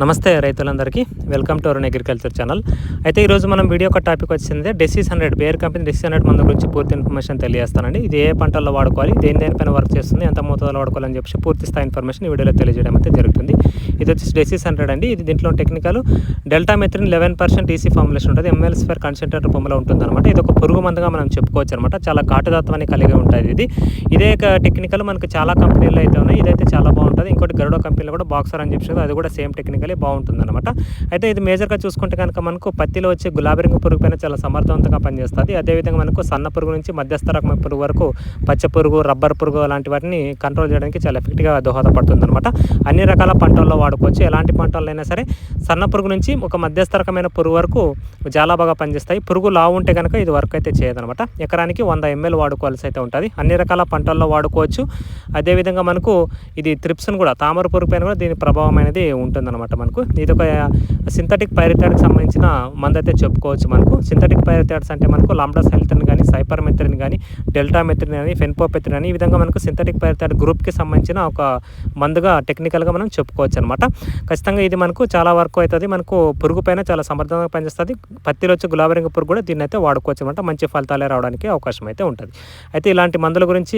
నమస్తే రైతులందరికీ. Welcome to Arun agriculture channel. అయితే ఈరోజు మనం వీడియో ఒక టాపిక్ వచ్చింది Decis hundred Bayer company Decis hundred మందు గురించి పూర్తి ఇన్ఫర్మేషన్ తెలియజేస్తానండి. ఇది ఏ పంటల్లో వాడుకోవాలి దేని దేనిపైన వర్క్ చేస్తుంది ఎంత మోతాదులో వాడుకోవాలని చెప్పి పూర్తి స్థాయి ఇన్ఫర్మేషన్ ఈ వీడియోలో తెలియజేయడం అయితే జరుగుతుంది. ఇది వచ్చేసి డెసిస్ హండ్రెడ్ అండి. ఇది దీంట్లో technical deltamethrin eleven percent EC formulation ఉంటుంది. ఎంఎల్స్ ఫర్ కాన్సన్ట్రేట్ రూపంలో ఉంటుంది అనమాట ఇది ఒక పురుగు మందుగా మనం చెప్పుకోవచ్చు అనమాట చాలా కాటుదత్వాన్ని కలిగి ఉంటుంది ఇది. ఇదే టెక్నికల్ మనకు చాలా కంపెనీలు అయితే ఉన్నాయి. ఇదైతే చాలా బాగుంటుంది. ఇంకోటి గరుడ కంపెనీలో కూడా బాక్సర్ అని చెప్పి అది కూడా సేమ్ టెక్నికల్ బాగుంటుంది అనమాట అయితే ఇది మేజర్గా చూసుకుంటే కనుక మనకు పత్తిలో వచ్చే గులాబీ రంగు పురుగు పైన చాలా సమర్థవంతంగా పనిచేస్తుంది. అదేవిధంగా మనకు సన్న పురుగు నుంచి మధ్యస్థ రకమైన పురుగు వరకు పచ్చ పురుగు రబ్బర్ పురుగు అలాంటి వాటిని కంట్రోల్ చేయడానికి చాలా ఎఫెక్ట్గా దోహదపడుతుంది అనమాట అన్ని రకాల పంటల్లో వాడుకోవచ్చు. ఎలాంటి పంటలైనా సరే సన్న పురుగు నుంచి ఒక మధ్యస్థ రకమైన పురుగు వరకు చాలా బాగా పనిచేస్తాయి. పురుగు లావు ఉంటే కనుక ఇది వర్క్ అయితే చేయదనమాట ఎకరానికి వంద ఎంఎల్ వాడుకోవాల్సి అయితే ఉంటుంది. అన్ని రకాల పంటల్లో వాడుకోవచ్చు. అదేవిధంగా మనకు ఇది త్రిప్స్ను కూడా తామర పురుగు పైన కూడా దీని ప్రభావం అనేది ఉంటుందన్నమాట. మనకు. ఇది ఒక సింథటిక్ పైరిథాడ్కి సంబంధించిన మందు అయితే చెప్పుకోవచ్చు మనకు. సింథటిక్ పైరిథాడ్స్ అంటే మనకు లాంబ్డా హెల్త్ని కానీ సైపర్ మెథరిన్ కానీ డెల్టా మెథరిన్ కానీ ఫెన్పోపెథరిన్ కానీ ఈ విధంగా మనకు సింథటిక్ పైరిథాడ్ గ్రూప్కి సంబంధించిన ఒక మందుగా టెక్నికల్గా మనం చెప్పుకోవచ్చు అనమాట ఖచ్చితంగా ఇది మనకు చాలా వరకు అవుతుంది మనకు పురుగు పైన చాలా సమర్థంగా పనిచేస్తుంది. పత్తిలో వచ్చే గులాబీ రంగు పురుగు కూడా దీన్ని అయితే వాడుకోవచ్చు అనమాట మంచి ఫలితాలే రావడానికి అవకాశం అయితే ఉంటుంది. అయితే ఇలాంటి మందుల గురించి